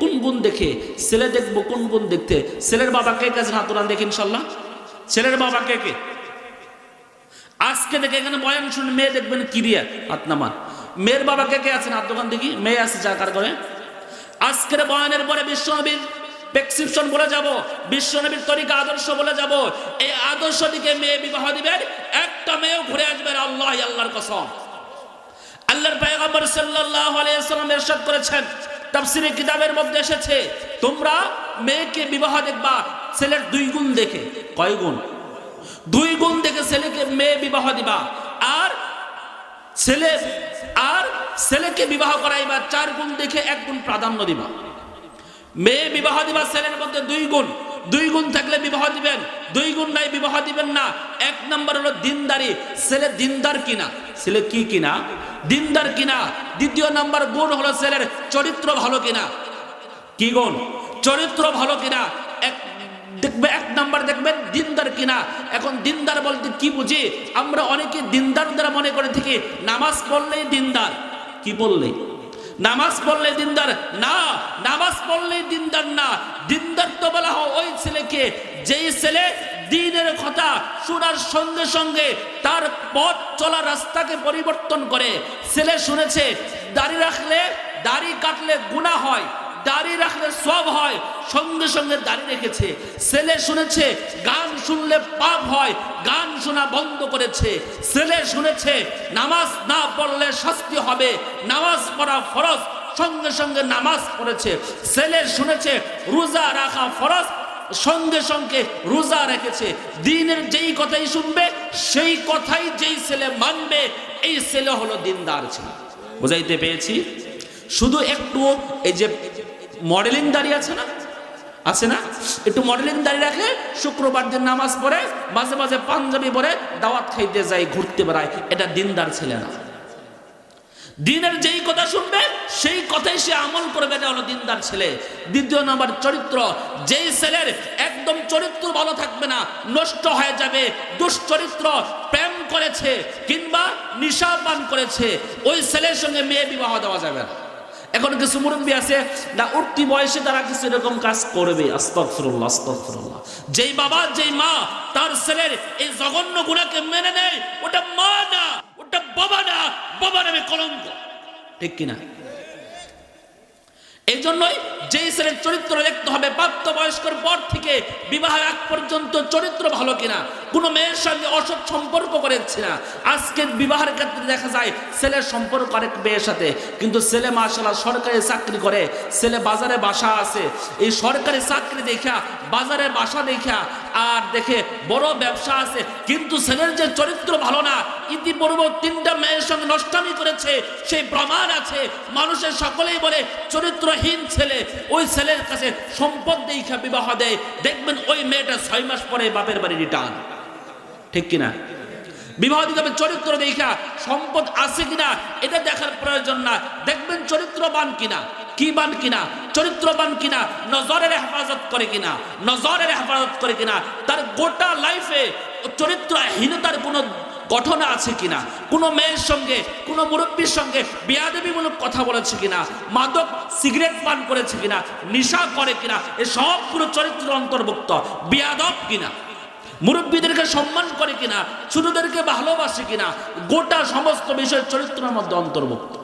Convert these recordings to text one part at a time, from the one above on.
কোন গুণ দেখে? ছেলে দেখব কোন গুণ দেখতে? ছেলের বাবা কে কাছে হাত তোলান দেখে ইনশাল্লাহ। ছেলের বাবা কে কে? আজকে দেখে এখানে বয়ান শুনে মেয়ে দেখবেন কিরিয়া হাত নামান মেয়ের বাবা কে কে আছেন হাত দোকান দেখি। মেয়ে আছে যা কার করে আজকের বয়ানের পরে বিশ্বনবীর প্রেসক্রিপশন বলে যাব। বিশ্বনবীর তরিকা আদর্শ বলে যাব। এই আদর্শ দিকে মেয়ে বিবাহ দিবেন। একটা মেয়েও ঘুরে আসবেন আল্লাহ, আল্লাহর কসম। আল্লাহর পয়গম্বর সাল্লাল্লাহু আলাইহি সাল্লাম ইরশাদ করেছেন। তাফসীরে কিতাবের মধ্যে এসেছে, তোমরা মেয়েকে বিবাহ দেখবা, ছেলের দুই গুণ দেখে। কয় গুণ? দুই গুণ দেখে ছেলেকে মেয়ে বিবাহ দিবা, আর ছেলে, আর ছেলেকে বিবাহ করাইবা, চার গুণ দেখে এক গুণ প্রাধান্য দিবা। মেয়ে বিবাহ দিবা, ছেলের মধ্যে দুই গুণ। দুই গুণ থাকলে বিবাহ দিবেন, দুই গুণ নাই বিবাহ দিবেন না। এক নম্বর হলো দিনদারি। ছেলে দিনদার কিনা? ছেলে কি কিনা? দিনদার কিনা? দ্বিতীয় নাম্বার গুণ হলো ছেলের চরিত্র ভালো কিনা? কি গুণ? চরিত্র ভালো কিনা? এক দেখবে, এক নাম্বার দেখবেন দিনদার কিনা? এখন দিনদার বলতে কি বুঝি? আমরা অনেকে দিনদার দ্বারা মনে করে থাকি, নামাজ পড়লেই দিনদার। কি বললেই? নামাজ পড়লে দিনদার না, নামাজ পড়লে দিনদার না। দিনদার তো বলা হয় ওই ছেলেকে, যেই ছেলে দিনের কথা শোনার সঙ্গে সঙ্গে তার পথ চলা রাস্তাকে পরিবর্তন করে। ছেলে শুনেছে, দাড়ি রাখলে, দাড়ি কাটলে গুণা হয়। দাড়ি রাখলে সব হয়, সঙ্গে সঙ্গে দাড়ি রেখেছে। ছেলে শুনেছে, গান শুনলে পাপ হয়, গান শোনা বন্ধ করেছে। ছেলে শুনেছে, নামাজ না পড়লে শাস্তি হবে, নামাজ পড়া ফরজ, সঙ্গে সঙ্গে নামাজ পড়েছে। ছেলে শুনেছে, রোজা রাখা ফরজ, সঙ্গে সঙ্গে রোজা রেখেছে। দিনের যেই কথাই শুনবে, সেই কথাই যেই ছেলে মানবে, এই ছেলে হলো দিনদার ছেলে। বুঝাইতে পেরেছি? শুধু একটু এই যে মডেলিং দাঁড়িয়ে আছে না? আছে না? একটু মডেলিং দাঁড়িয়ে রাখে, শুক্রবার দিন নামাজ পড়ে, মাঝে মাঝে পাঞ্জাবি পরে দাওয়াত খাইতে যায়, ঘুরতে বেড়ায়। এটা দিনদার ছেলে না। দিনের যেই কথা শুনবে, সেই কথাই সে আমল করবে, এটা হলো দিনদার ছেলে। দ্বিতীয় নম্বর চরিত্র, যেই ছেলের একদম চরিত্র ভালো থাকবে না, নষ্ট হয়ে যাবে, দুশ্চরিত্র, প্রেম করেছে কিংবা নিশা পান করেছে, ওই ছেলের সঙ্গে মেয়ে বিবাহ দেওয়া যাবে না। এখন কিছু মুরব্বী আছে, না, উঠতি বয়সে তারা কিছু এরকম কাজ করবে। যেই বাবা, যেই মা, তার ছেলের এই জঘন্য গুণাকে মেনে নেয়, ওটা মা না, ওটা বাবা না বাবা নামে কলঙ্ক। ঠিক কিনা? এই জন্যই যেই ছেলের চরিত্র দেখতে হবে। প্রাপ্ত বয়স্কর পর থেকে বিবাহের আগ পর্যন্ত চরিত্র ভালো কিনা? কোনো মেয়ের সঙ্গে অসৎ সম্পর্ক করেছে না? আজকের বিবাহের ক্ষেত্রে দেখা যায় ছেলের সম্পর্ক আরেক মেয়ের সাথে। কিন্তু ছেলে মাসাল্লাহ সরকারি চাকরি করে, ছেলে বাজারে বাসা আছে। এই সরকারি চাকরি দেখা, বাজারে বাসা দেখা, আর দেখে বড় ব্যবসা আছে। কিন্তু ছেলের যে চরিত্র ভালো না ইতিপূর্বে তিনটা মেয়ের সঙ্গে নষ্টামি করেছে, সেই প্রমাণ আছে। মানুষের সকলেই বলে, চরিত্রহীন ছেলে, ওই ছেলের কাছে সম্পদ দেখা বিবাহ দেয়, দেখবেন ওই মেয়েটা ছয় মাস পরে বাপের বাড়ি রিটার্ন। ঠিক কিনা? বিবাহ দিতে হবে চরিত্র দেখা সম্পদ আছে কিনা, এটা দেখার প্রয়োজন না। দেখবেন চরিত্রবান কিনা, কি বান কিনা, চরিত্রবান কিনা, নজরের হেফাজত করে কিনা, নজরের হেফাজত করে কিনা, তার গোটা লাইফে চরিত্রহীনতার কোনো গঠন আছে কিনা? কোনো মেয়ের সঙ্গে, কোনো মুরব্বীর সঙ্গে বিয়াদেবীমূলক কথা বলেছে কিনা? মাদক, সিগারেট পান করেছে কিনা? নেশা করে কিনা? এ সবগুলো চরিত্র অন্তর্ভুক্ত। বিয়াদব কিনা? মুরব্বীদেরকে সম্মান করে কিনা? ছোটদেরকে ভালোবাসে কিনা? গোটা সমস্ত বিষয় চরিত্রের মধ্যে অন্তর্ভুক্ত।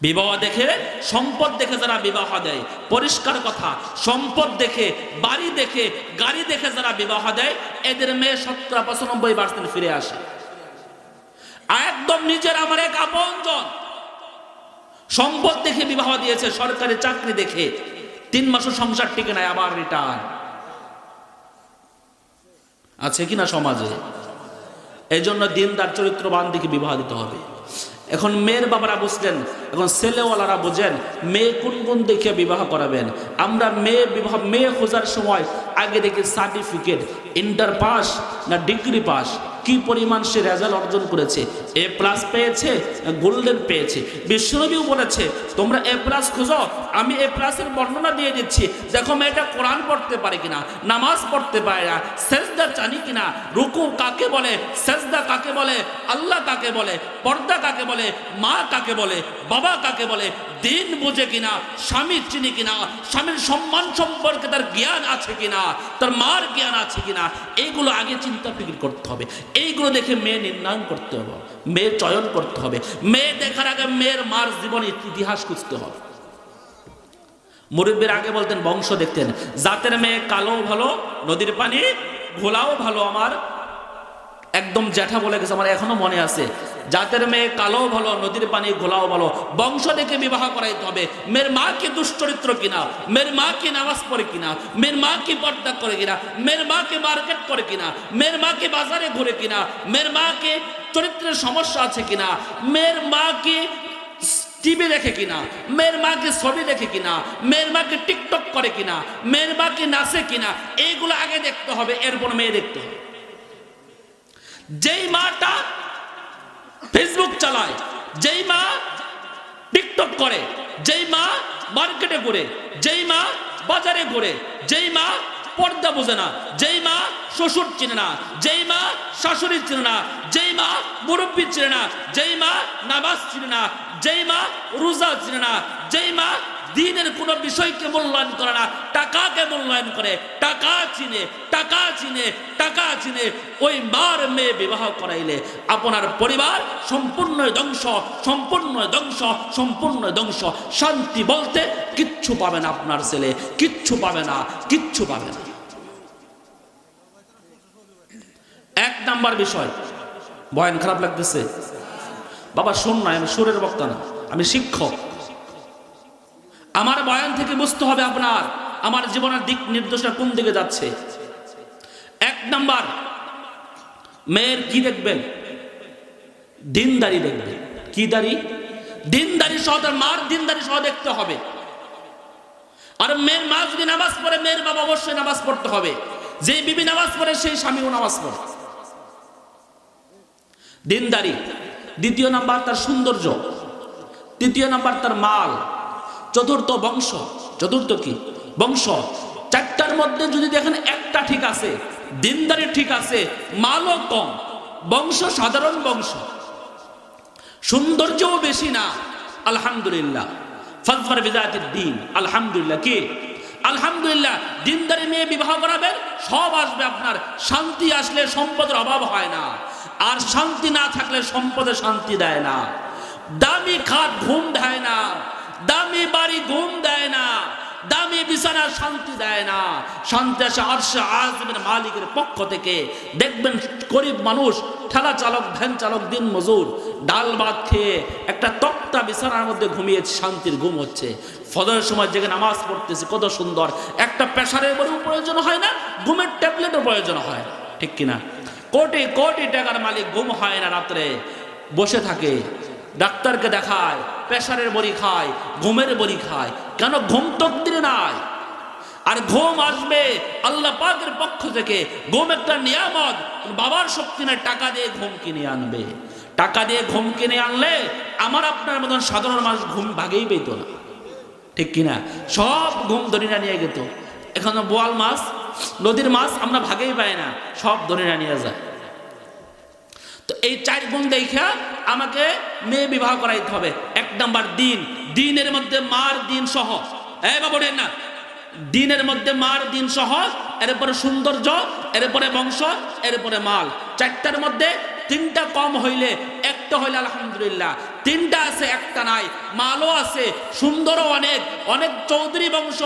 বিবাহ দেখে, সম্পদ দেখে যারা বিবাহ দেয়, পরিষ্কার কথা, সম্পদ দেখে, বাড়ি দেখে, গাড়ি দেখে যারা বিবাহ দেয়, এদের মেয়ে সত্তর পঁচানব্বই পার্সেন্ট ফিরে আসে। একদম নিজের আমার এক আপনজন সম্পদ দেখে বিবাহ দিয়েছে, সরকারি চাকরি দেখে, তিন মাসের সংসার টিকে নাই, আবার রিটার্ন আছে কিনা সমাজে? এই জন্য দিনদার, চরিত্রবান দিকে বিবাহ দিতে হবে। এখন মেয়ের বাবারা বুঝলেন, এখন ছেলেওয়ালারা বোঝেন, মেয়ে কোন কোন দেখে বিবাহ করাবেন। আমরা মেয়ে বিবাহ, মেয়ে খোঁজার সময় আগে দেখি সার্টিফিকেট ইন্টার পাস না ডিগ্রি পাস কি পরিমাণ সে রেজাল্ট অর্জন করেছে? এ প্লাস পেয়েছে গোল্ডেন পেয়েছে। বিশ্বনবীও বলেছে, তোমরা এ প্লাস খুঁজো, আমি এ প্লাসের বর্ণনা দিয়ে দিচ্ছি। দেখো, মেয়েটা কোরআন পড়তে পারে কিনা, নামাজ পড়তে পারে না, সেজদা জানি কিনা, রুকু কাকে বলে, সেজদা কাকে বলে, আল্লাহ কাকে বলে, পর্দা কাকে বলে, মা কাকে বলে, বাবা কাকে বলে দিন বোঝে কিনা, স্বামী চিনি কিনা, স্বামীর সম্মান সম্পর্কে তার জ্ঞান আছে কিনা, তার মার জ্ঞান আছে কিনা, এইগুলো আগে চিন্তা ফিকির করতে হবে। এইগুলো দেখে মেয়ে নির্ণয় করতে হবে মেয়ে চয়ন করতে হবে। মেয়ে দেখার আগে মেয়ের মার জীবনের ইতিহাস খুঁজতে হবে। মুরব্বীর আগে বলতেন, বংশ দেখতেন, জাতের মেয়ে কালো ভালো, নদীর পানি ঘোলাও ভালো আমার। একদম জ্যাঠা বলে গেছে, আমার এখনও মনে আছে। জাতের মেয়ে কালো ভালো নদীর পানি ঘোলাও ভালো বংশ দেখে বিবাহ করাইতে হবে মেয়ের মা কি দুশ্চরিত্র কিনা মেয়ের মা কি নামাজ পড়ে কিনা মেয়ের মা কি পর্দা করে কিনা মেয়ের মা কি মার্কেট করে কিনা মেয়ের মা কি বাজারে ঘুরে কিনা মেয়ের মা কি চরিত্রের সমস্যা আছে কিনা মেয়ের মা কি টিভি দেখে কিনা মেয়ের মাকে ছবি দেখে কিনা মেয়ের মাকে টিকটক করে কিনা মেয়ের মাকে নাচে কিনা এইগুলো আগে দেখতে হবে এরপর মেয়ে দেখতে হবে যেই মাটা ফেসবুক চালায় যেই মা টিকটক করে যেই মা মার্কেটে ঘুরে যেই মা বাজারে ঘুরে যেই মা পর্দা বোঝে না যেই মা শ্বশুর চিনে না যেই মা শাশুড়ি চিনে না যেই মা মুরব্বী চিনে না যেই মা নামাজ চিনে না যেই মা রোজা চিনে না যেই মা দিনের কোনো বিষয়কে মূল্যায়ন করে না, টাকাকে মূল্যায়ন করে, টাকা চিনে টাকা চিনে টাকা চিনে ওই মার মেয়ে বিবাহ করাইলে আপনার পরিবার সম্পূর্ণ ধ্বংস সম্পূর্ণ ধ্বংস সম্পূর্ণ ধ্বংস। শান্তি বলতে কিচ্ছু পাবে না আপনার ছেলে, কিচ্ছু পাবে না, কিচ্ছু পাবে না। এক নাম্বার বিষয়, বয়ান খারাপ লাগতেছে। বাবা, শোন না, আমি সুরের বক্তা না, আমি শিক্ষক। আমার বয়ান থেকে বুঝতে হবে আপনার। আমার জীবনের দিক নির্দেশনা কোন দিকে যাচ্ছে? এক নাম্বার, মেয়ের কি দেখবেন? দিনদারি দেখবেন। কি দাড়ি? দিনদারি সহ তার মার দিনদারি সহ দেখতে হবে। আর মেয়ের মা যদি নামাজ পড়ে, মেয়ের বাবা অবশ্যই নামাজ পড়তে হবে। যে বিবি নামাজ পড়ে, সেই স্বামীও নামাজ পড়ে। দিনদারি। দ্বিতীয় নাম্বার, তার সৌন্দর্য। তৃতীয় নাম্বার, তার মাল। চতুর্থ বংশ, চতুর্থ কি? বংশ। চারটার মধ্যে যদি দেখেন একটা ঠিক আছে, দিনদারি ঠিক আছে, মালও কম। বংশ সাধারণ বংশ। সৌন্দর্যও বেশি না, আলহামদুলিল্লাহ। ফজফর বিদায়াতের দিন, আলহামদুলিল্লাহ কি? আলহামদুলিল্লাহ, দিনদারি মেয়ে বিবাহ করাবেন সব আসবে আপনার। শান্তি আসলে সম্পদের অভাব হয় না। আর শান্তি না থাকলে সম্পদে শান্তি দেয় না। দামি খাট ঘুম দেয় না। দামি বাড়ি ঘুম দেয় না, দামি বিছানা শান্তি দেয় না। শান্তি আসে আরশে আজমের মালিকের পক্ষ থেকে দেখবেন গরিব মানুষ, ঠেলা চালক, ভ্যান চালক, দিন মজুর, ডাল ভাত খেয়ে একটা তক্তা বিছানার মধ্যে ঘুমিয়ে শান্তির ঘুম হচ্ছে। ফজরের সময় যেখানে নামাজ পড়তেছে, কত সুন্দর। একটা প্রেশারের বড়ও প্রয়োজন হয় না, ঘুমের ট্যাবলেটও প্রয়োজন হয়, ঠিক কিনা? কোটি কোটি টাকার মালিক ঘুম হয় না রাত্রে। বসে থাকে, ডাক্তারকে দেখায় প্রেশারের বড়ি খায়, ঘুমের বড়ি খায়। কেন ঘুম তকদিরে নাই? আর ঘুম আসবে আল্লাহ পাকের পক্ষ থেকে। ঘুম একটা নিয়ামত। বাবার শক্তি নাই, টাকা দিয়ে ঘুম কিনে আনবে। টাকা দিয়ে ঘুম কিনে আনলে আমার আপনার মতন সাধারণ মানুষ ঘুম ভাগেই পেত না। ঠিক কিনা? সব ঘুম ধরিনা নিয়ে গেত। এখন বোয়াল মাছ, নদীর মাছ আমরা ভাগেই পাই না, সব ধরিনা নিয়ে যায়। তো এই চার গুণ দেখা আমাকে মেয়ে বিবাহ করাইতে হবে। এক নাম্বার দিন। দিনের মধ্যে মার দিন সহ। এই বাবু না। দিনের মধ্যে মার দিন সহ, এরপরে সৌন্দর্য, এরপরে বংশ, এরপরে মাল। চারটার মধ্যে তিনটা কম হইলে, একটা হইলে আলহামদুলিল্লাহ। তিনটা আছে, একটা নাই। মালও আছে, সুন্দরও অনেক। অনেক চৌধুরী বংশ,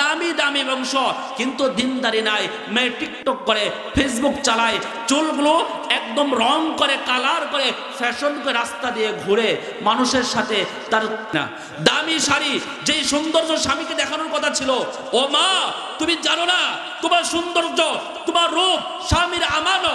নামি দামি বংশ, কিন্তু দিনদারি নাই। মেয়ে টিকটক করে ফেসবুক চালায়। চুলগুলো একদম রং করে, কালার করে ফ্যাশন করে রাস্তা দিয়ে ঘুরে মানুষের সাথে তার না। দামি শাড়ি, যেই সৌন্দর্য স্বামীকে দেখানোর কথা ছিল। ও মা, তুমি জানো না, তোমার সৌন্দর্য, তোমার রূপ স্বামীর আমানত।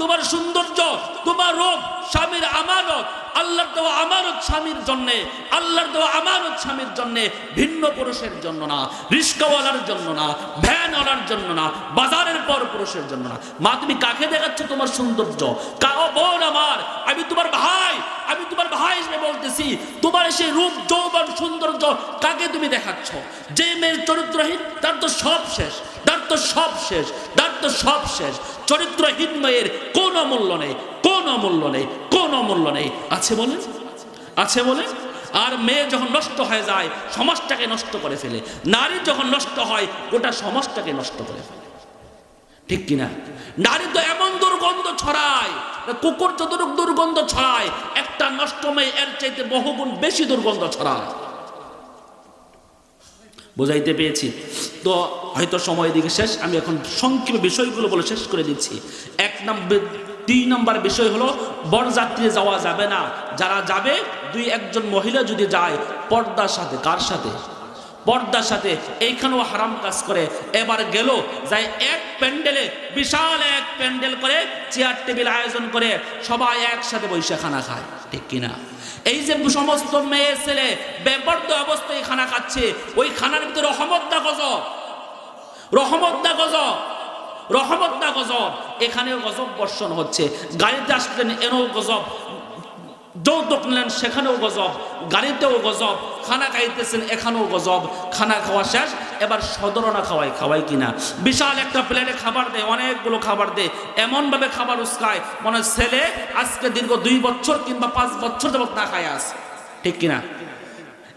তোমার সৌন্দর্য, তোমার রূপ স্বামীর আমানত। আল্লাহর দেওয়া আমানত স্বামীর জন্যে, আল্লাহর দেওয়া আমানত স্বামীর জন্যে ভিন্ন পুরুষের জন্য না, রিস্কাওয়ালার জন্য না, ভ্যানওয়ালার জন্য না, বাজারের পর পুরুষের জন্য না। মা, তুমি কাকে দেখাচ্ছ তোমার সৌন্দর্য? কাও বোন আমার, আমি তোমার ভাই, আমি তোমার ভাই হিসেবে বলতেছি, তোমার সেই রূপ, যৌবন, সৌন্দর্য কাকে তুমি দেখাচ্ছ? যে মেয়ের চরিত্রহীন, তার তো সব শেষ, তার তো সব শেষ, তার তো সব শেষ। চরিত্রহীন মেয়ের কোন অমূল্য নেই, কোন অমূল্য নেই, কোন অমূল্য নেই। আছে বলে? আছে বলে? আর মেয়ে যখন নষ্ট হয়ে যায়, সমাজটাকে নষ্ট করে ফেলে। নারী যখন নষ্ট হয়, গোটা সমাজটাকে নষ্ট করে ফেলে। ঠিক কিনা? নারী তো এমন দুর্গন্ধ ছড়ায়, কুকুর যতটুক দুর্গন্ধ ছড়ায়, একটা নষ্ট মেয়ে এর চাইতে বহুগুণ বেশি দুর্গন্ধ ছড়ায়। বোঝাইতে পেরেছি? তো হয়তো সময় দিকে শেষ, আমি এখন সংক্ষেপে বিষয়গুলো বলে শেষ করে দিচ্ছি। এক নম্বর, দুই নম্বর বিষয় হলো বরযাত্রী যাওয়া যাবে না। যারা যাবে, দুই একজন মহিলা যদি যায়, পর্দার সাথে, কার সাথে? পর্দার সাথে, এইখানেও হারাম কাজ করে। এবার গেল যাই এক প্যান্ডেলে, বিশাল এক প্যান্ডেল করে, চেয়ার টেবিল আয়োজন করে, সবাই একসাথে বসে খানা খায়। ঠিক কিনা? এই যে সমস্ত মেয়ে ছেলে, বেপর্দ অবস্থায় খানা খাচ্ছে, ওই খানার ভিতরে রহমতদা গজব রহমতদা গজব রহমতদা গজব। এখানেও গজব বর্ষণ হচ্ছে। গাড়িতে আসলেন, এনেও গজব। যৌতুক নিলেন, সেখানেও গজব। গাড়িতেও গজব। খানা খাইতেছেন, এখানেও গজব। খানা খাওয়া শেষ, এবার সদরনা খাওয়াই খাওয়াই কিনা? বিশাল একটা প্লেটে খাবার দেয়, অনেকগুলো খাবার দেয়। এমনভাবে খাবার উস্কায়, মনে ছেলে আজকে দীর্ঘ দুই বছর কিংবা পাঁচ বছর যাবত না খায় আছে ঠিক কিনা?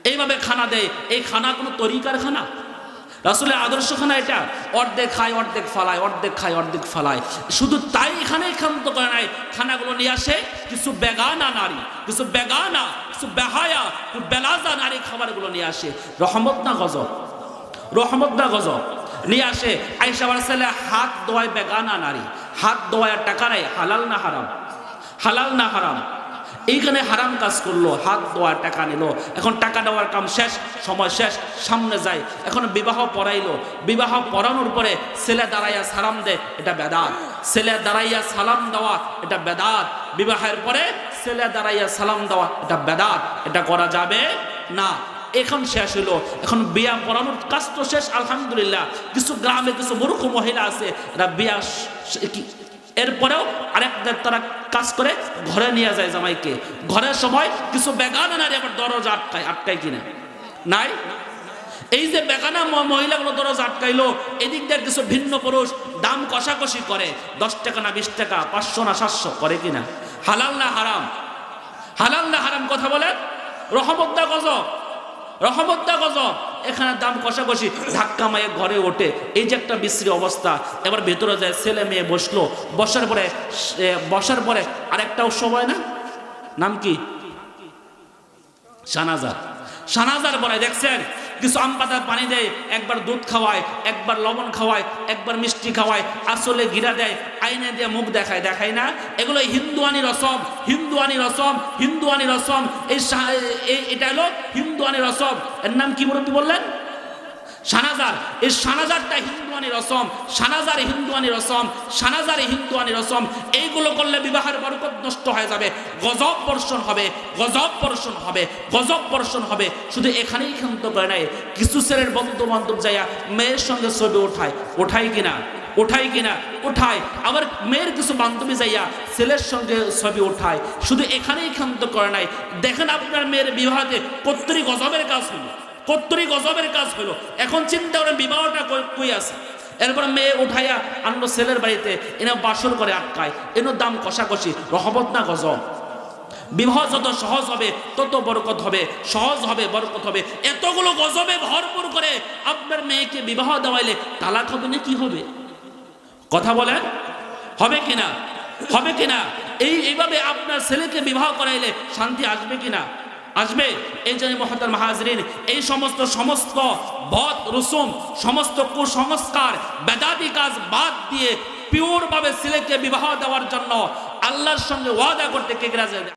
এইভাবে খানা দেয়। এই খানা কোনো তরিকার খানা রাসুলের আদর্শ খানা এটা। অর্ধেক খায়, অর্ধেক ফালায়, অর্ধেক খায়, অর্ধেক ফালায়। শুধু তাই এখানে ক্ষান্ত করে নাই, খানাগুলো নিয়ে আসে কিছু বেগানা নারী, কিছু বেগানা, কিছু বেহায়া বেলাজা নারী খাবারগুলো নিয়ে আসে। রহমত না গজব? রহমত না গজব? নিয়ে আসে আইসা ছেলে, হাত দোয়ায় বেগানা নারী, হাত দোয়ায় টাকা নেই, হালাল না হারাম? হালাল না হারাম? এইখানে হারাম কাজ করল, হাত দেওয়ার টাকা নিল, এখন টাকা দেওয়ার কাম শেষ, সময় শেষ, সামনে যায়, এখন বিবাহ পড়াইলো, বিবাহ পড়ানোর পরে ছেলে দাঁড়াইয়া সালাম দে এটা বেদাত। ছেলে দাঁড়াইয়া সালাম দেওয়া, এটা বেদাত। বিবাহের পরে ছেলে দাঁড়াইয়া সালাম দেওয়া, এটা বেদাত। এটা করা যাবে না। এখন শেষ হলো এখন বিয়া পড়ানোর কাজ তো শেষ, আলহামদুলিল্লাহ। কিছু গ্রামে কিছু মূর্খ মহিলা আছে, এরা বিয়া এরপরেও আরেকদের তারা কাজ করে ঘরে নিয়ে যায় জামাইকে। ঘরের সময় কিছু বেগানা নারী আবার দরজা আটকায় আটকায় কিনা? নাই? এই যে বেগানা মহিলাগুলো দরজা আটকাইলো, এদিক দিয়ে কিছু ভিন্ন পুরুষ দাম কষাকষি করে, দশ টাকা না বিশ টাকা, পাঁচশো না সাতশো, করে কিনা? হালাল না হারাম? হালাল না হারাম কথা বলে রহমতদা গজব। রহমতদা গজব। এখানে দাম কষাকষি, ধাক্কা মায়ে ঘরে ওঠে। এই যে একটা বিশ্রী অবস্থা। এবার ভেতরে যায় ছেলে মেয়ে বসল। বসার পরে বসার পরে আরেকটাও সময় না? নাম কি? সানাজার সানাজার বলে, দেখছেন? কিছু আম পাতার পানি দেয়, একবার দুধ খাওয়ায়, একবার লবণ খাওয়ায়, একবার মিষ্টি খাওয়ায়, আসলে গিরা দেয় আইনে দিয়ে মুখ দেখায় দেখায় না? এগুলো হিন্দুয়ানি রসম হিন্দুয়ানি রসম হিন্দুয়ানি রসম। এই এটা হলো হিন্দুয়ানি রসম। এর নাম কি মুরব্বী বললেন? সানাজার এই সানাজারটা হিন্দুয়ানি রসম, সানাজার হিন্দুয়ানি রসম, সানাজার হিন্দুয়ানি রসম, এইগুলো করলে বিবাহের বরকত নষ্ট হয়ে যাবে, গজব বর্ষণ হবে, গজব বর্ষণ হবে, গজব বর্ষণ হবে। শুধু এখানেই ক্ষান্ত করে নাই, কিছু ছেলের বন্ধু বান্ধব যাইয়া মেয়ের সঙ্গে ছবি ওঠায় ওঠায় কিনা ওঠাই কিনা, ওঠায়। আবার মেয়ের কিছু বান্ধবী যাইয়া ছেলের সঙ্গে ছবি ওঠায়, শুধু এখানেই ক্ষান্ত করে নাই। দেখেন আপনার মেয়ের বিবাহতে কত্তরি গজবের কাজ হলো। কত্তরি গজবের কাজ হলো। এখন চিন্তা করেন, বিবাহটা কই- আছে? এরপর মেয়ে উঠাইয়া আনলো ছেলের বাড়িতে এনে বাসর করে আটকায়। এনে দাম কষাকষি, রহমত না গজব? বিবাহ যত সহজ হবে, তত বরকত হবে, সহজ হবে, বরকত হবে। এতগুলো গজবে ভরপুর করে আপনার মেয়েকে বিবাহ দেওয়াইলে তালাক হবে না কি হবে? কথা বলেন, হবে কিনা? হবে কিনা? এই এইভাবে আপনার ছেলেকে বিবাহ করাইলে শান্তি আসবে কিনা? আসবে। এই জন্য মহাতার মাহাজরিন, এই সমস্ত সমস্ত বদ, রসুম, সমস্ত কুসংস্কার বেদাতি কাজ বাদ দিয়ে পিওরভাবে ছেলেকে বিবাহ দেওয়ার জন্য আল্লাহর সঙ্গে ওয়াদা করতে কে রাজি